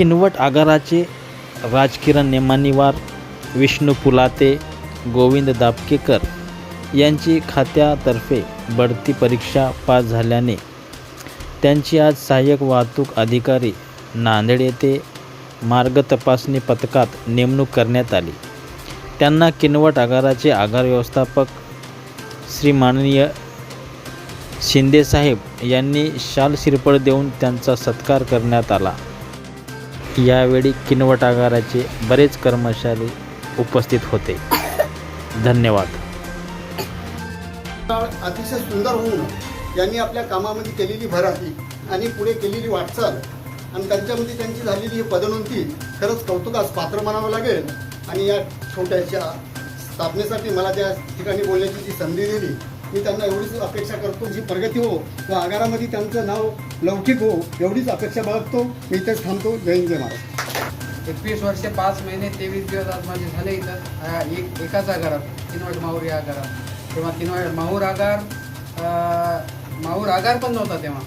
किनवट आगाराचे राजकिरण नेमानीवार विष्णू पुलाते गोविंद दापकेकर यांची खात्यातर्फे बढती परीक्षा पास झाल्याने त्यांची आज सहाय्यक वाहतूक अधिकारी नांदेड येथे मार्ग तपासणी पथकात नेमणूक करण्यात आली. त्यांना किनवट आगाराचे आगार व्यवस्थापक श्री माननीय शिंदेसाहेब यांनी शाल शिरपळ देऊन त्यांचा सत्कार करण्यात आला. यावेळी किनवट आगाराचे बरेच कर्मचारी उपस्थित होते. धन्यवाद. अतिशय सुंदर होऊन यांनी आपल्या कामामध्ये केलेली भरारी आणि पुढे केलेली वाटचाल आणि त्यांच्यामध्ये त्यांची झालेली ही पदोन्नती खरंच कौतुकास पात्र म्हणावं लागेल. आणि या छोट्याशा स्थापनेसाठी मला त्या ठिकाणी बोलण्याची जी संधी दिली मी त्यांना एवढीच अपेक्षा करतो जी प्रगती हो व आगारामध्ये त्यांचं नाव लौकिक हो एवढीच अपेक्षा बाळगतो. मी इथेच थांबतो. जय हिंद जय महाराज एकवीस वर्षे पाच महिने तेवीस दिवस आज माझे झाले इथं. एक एकाच आगारात किनवट माहूर या आगारात. तेव्हा किनवट माहूर आगार माहूर आगार पण नव्हता तेव्हा.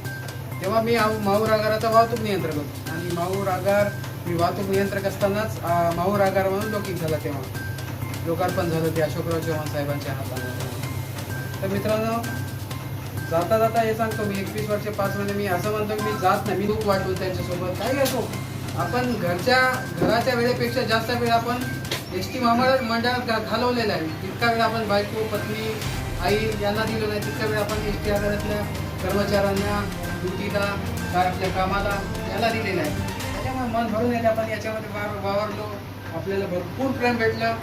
तेव्हा मी माहूर आगाराचा वाहतूक नियंत्रक होतो. आणि माहूर आगार मी वाहतूक नियंत्रक असतानाच माहूर आगार म्हणून लौकिक झाला तेव्हा. लोकार्पण झालं ते अशोकराव चव्हाण साहेबांच्या हाताने. तर मित्रांनो जाता जाता हे सांगतो मी एकवीस वर्ष पाच महिने मी असं म्हणतो की मी जात नाही मी दुःख वाटतो त्यांच्यासोबत काही असो. आपण घरच्या घराच्या वेळेपेक्षा जास्त वेळ आपण एस टी महामंडळ मंडळात घालवलेला आहे. तितका वेळ आपण बायको पत्नी आई यांना दिलो नाही तितका वेळ आपण एस टी आगारातल्या कर्मचाऱ्यांना ड्युटीला काय आपल्या कामाला याला दिलेला आहे. त्याच्यामुळे मन भरून येते आपण याच्यामध्ये वावर वावरलो. आपल्याला भरपूर प्रेम भेटलं.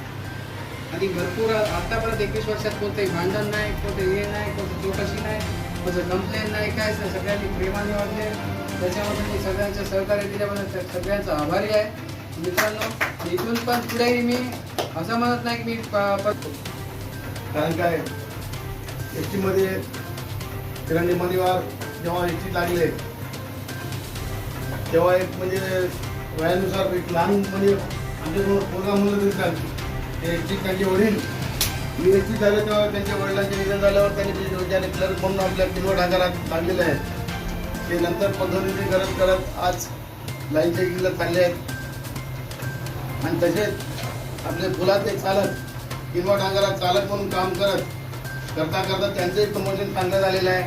आणि भरपूर आतापर्यंत एकवीस वर्षात कोणतंही भांडण नाही कोणतं हे नाही कोणतं चौकशी नाही कोणतं कंप्लेन नाही काय नाही. सगळ्यांनी प्रेमाने वाटले त्याच्यामध्ये मी सगळ्यांचं सहकार्य दिल्याबद्दल त्या सगळ्यांचा आभारी आहे. मित्रांनो इथून पण पुढेही मी असं म्हणत नाही की मी प- कारण काय? एस टीमध्ये किराणी मनिवार जेव्हा एस टी लागले तेव्हा एक म्हणजे वयानुसार एक लहान म्हणजे आमच्याजवळ पोरगा मुलं तरी चालते ते टी त्यांचे वडील. मी एस टी झालं तेव्हा त्यांच्या वडिलांचे निधन झाल्यावर त्यांनी ते ज्याने क्लर्क म्हणून आपल्या किनवट आगारात लागलेले आहेत. ते नंतर पद्धतीने करत करत आज लाईनच्या गिल्ल चालले आहेत. आणि तसेच आपले फुलाचे चालक किंवा डांगरात चालक म्हणून काम करत करता करता त्यांचंही प्रमोशन चांगलं झालेलं आहे.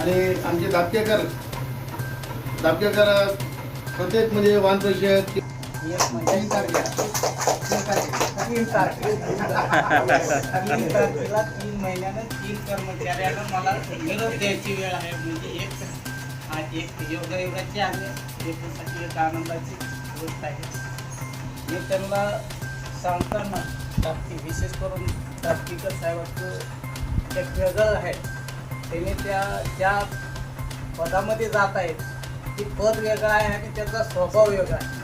आणि आमचे दापकेकर दापकेकर प्रत्येक म्हणजे वाहन परिषद तीन तारखेला तीन महिन्यानं तीन कर्मचाऱ्यानं मला निरोप द्यायची वेळ आहे म्हणजे एक हा एक योगायोगाची आहे त्याच्यासाठी एक आनंदाची गोष्ट आहे मी त्यांना सांगताना टापकी विशेष करून टापकीकर साहेबांचं एक वेगळं आहे त्याने त्या ज्या पदामध्ये जात आहेत ती पद वेगळं आहे आणि त्याचा स्वभाव वेगळा आहे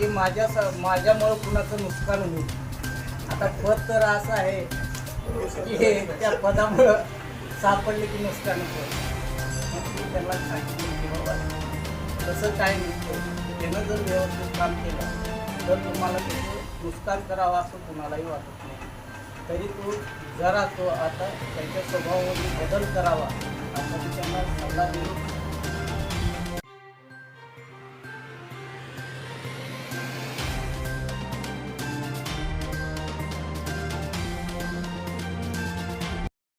की माझ्या स माझ्यामुळं कुणाचं नुकसान होईल. आता पद तर असं आहे की हे त्या पदामुळं सापडले की नुकसान होतं. त्यांना सांगितलं की बाबा तसं काय नसतं त्यानं जर व्यवस्थित काम केलं तर तुम्हाला त्याचं नुकसान करावं असं कुणालाही वाटत नाही. तरी तो जरा तो आता त्याच्या स्वभावामध्ये बदल करावा असं त्यांना सल्ला दिलो